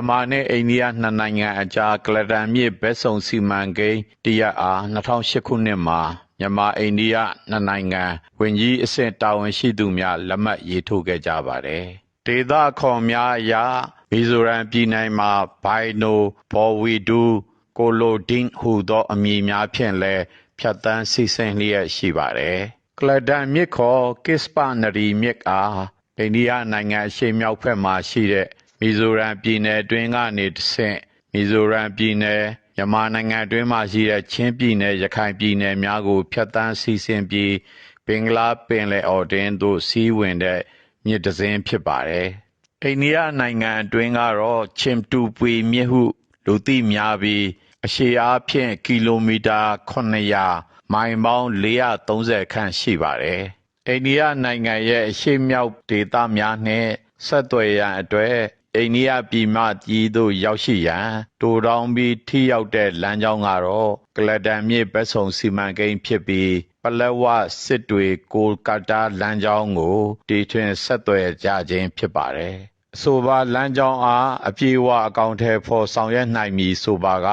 မြန်မာနဲ့အိန္ဒိယနှစ်နိုင်ငံအကြားကလဒန်မြစ်ဘက်စုံစီမံကိန်းတရက်အား2008ခုနှစ်မှာမြန်မာအိန္ဒိယနှစ်နိုင်ငံဝန်ကြီးအဆင့်တာဝန်ရှိသူများလက်မှတ်ရေးထိုးခဲ့ကြပါတယ်။ဒေသခေါ်များအရမီဇိုရမ်ပြည်နယ်မှာဘိုင်နိုဘော်ဝီဒူကိုလိုဒင်းဟူသောအမည်များဖြင့်လည်းဖြတ်တန်းစီစဉ်လျက်ရှိပါတယ်။ကလဒန်မြစ်ခေါ်ကစ္စပနရီမြစ်အားအိန္ဒိယနိုင်ငံအရှေ့မြောက်ဘက်မှာရှိတဲ့ မီဇိုရမ်ပြည်နယ်အတွင်းကနေတဆင့်မီဇိုရမ်ပြည်နယ်မြန်မာနိုင်ငံအတွင်းမှာရှိတဲ့ချင်းပြည်နယ်ရခိုင်ပြည်နယ်များကိုဖျက်ဆီးစီစဉ်ပြီးဘင်္ဂလားပင်လယ်အော်တွင်သို့စီးဝင်တဲ့မြစ်တစ်စင်းဖြစ်ပါတယ်။အိန္ဒိယနိုင်ငံအတွင်းကတော့ချင်တူပွေမြစ်ဟုလူသိများပြီးအရှေ့အားဖြင့်ကီလိုမီတာ900မိုင်ပေါင်း430ခန့်ရှိပါတယ်။အိန္ဒိယနိုင်ငံရဲ့အရှေ့မြောက်ဒေသများနှင့်ဆက်သွယ်ရန်အတွက် အိန္ဒိယပြည်မကြီးသို့ရောက်ရှိရန်တိုးတောင်းပြီးထိရောက်တဲ့လမ်းကြောင်းကတော့ကလဒန်မြစ်ဘက်ဆုံစီမံကိန်းဖြစ်ပြီးပလက်ဝစစ်တွေကိုကတာလမ်းကြောင်းကိုတီထွင်ဆက်သွယ်ကြခြင်းဖြစ်ပါတယ်။အဆိုပါလမ်းကြောင်းအားအပြည့်အဝအကောင့်ထဲပေါ်ဆောင်ရွက်နိုင်မည်ဆိုပါက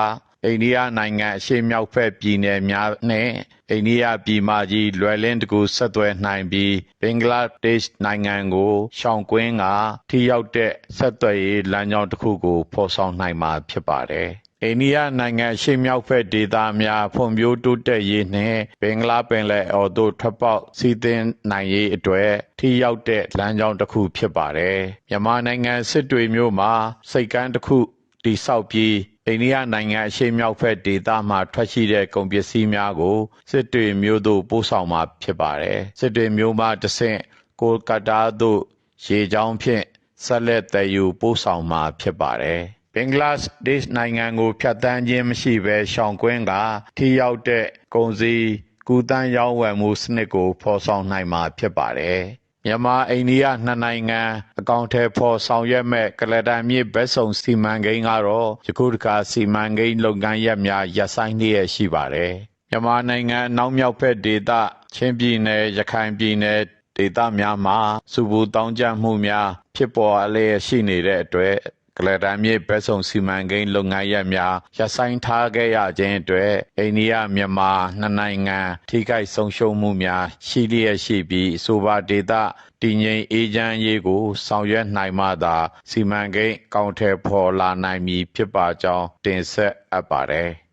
အိန္ဒိယနိုင်ငံအရှေ့မြောက်ဘက်ပြည်နယ်များနဲ့အိန္ဒိယပြည်မကြီးလွယ်လင်းတကူဆက်သွယ်နိုင်ပြီးဘင်္ဂလားဒေ့ရှ်နိုင်ငံကိုရှောင်ကွင်းကထိရောက်တဲ့ဆက်သွယ်ရေးလမ်းကြောင်းတစ်ခုကိုဖော်ဆောင်နိုင်မှာဖြစ်ပါတယ်။အိန္ဒိယနိုင်ငံရှေ့မြောက်ဘက်ဒေသများဖွံ့ဖြိုးတိုးတက်ရေးနှင့်ဘင်္ဂလားပင်လယ်အော်သို့ထွက်ပေါက်စီးသင်းနိုင်ရေးအတွက်ထိရောက်တဲ့လမ်းကြောင်းတစ်ခုဖြစ်ပါတယ်။မြန်မာနိုင်ငံစစ်တွေမြို့မှာစိတ်ကမ်းတစ်ခု တိဆောက်ပြီးအိန္ဒိယနိုင်ငံအရှေ့မြောက်ဘက်ဒေသမှထွက်ရှိတဲ့ကုန်ပစ္စည်းများကိုစစ်တွေမြို့သို့ပို့ဆောင်မှာဖြစ်ပါတယ်။စစ်တွေမြို့မှတဆင့်ကိုလ်ကတ္တာသို့ရေကြောင်းဖြင့်ဆက်လက်တည်ယူပို့ဆောင်မှာဖြစ်ပါတယ်။ဘင်္ဂလားဒေ့ရှ်နိုင်ငံကိုဖြတ်တန်းခြင်းမရှိဘဲရှောင်ကွင်းကထိရောက်တဲ့ကုန်စည်ကူးသန်းရောင်းဝယ်မှုစနစ်ကိုဖော်ဆောင်နိုင်မှာဖြစ်ပါတယ်။ မြန်မာအိန္ဒိယနှစ်နိုင်ငံအကောင့်ထဲပေါ်ဆောင်ရွက်မဲ့ကလဒန်မြစ်ဘက်ဆုံစီမံကိန်းကတော့ယခုတခါစီမံကိန်းလုပ်ငန်းရပ်များရပ်ဆိုင်းနေရရှိပါတယ်မြန်မာနိုင်ငံနောက်မြောက်ဘက်ဒေသချင်းပြည်နယ်ရခိုင်ပြည်နယ်ဒေသများမှာစုပူတောင်းကြမှုများဖြစ်ပေါ်အလျက်ရှိနေတဲ့အတွက် ကလဒန်မြေဘက်ဆုံစီမံကိန်းလုပ်ငန်းရပ်များရပ်ဆိုင်းထားခဲ့ရခြင်းအတွက်အိန္ဒိယမြန်မာနှစ်နိုင်ငံထိခိုက်ဆုံးရှုံးမှုများရှိလျက်ရှိပြီးဆိုပါဒေသတည်ငြိမ်အေးချမ်းရေးကို ဆောင်ရွက်နိုင်မှသာ စီမံကိန်းကောင်းထည်ဖော်လာနိုင်မည်ဖြစ်ပါကြောင်းတင်ဆက်အပ်ပါတယ်။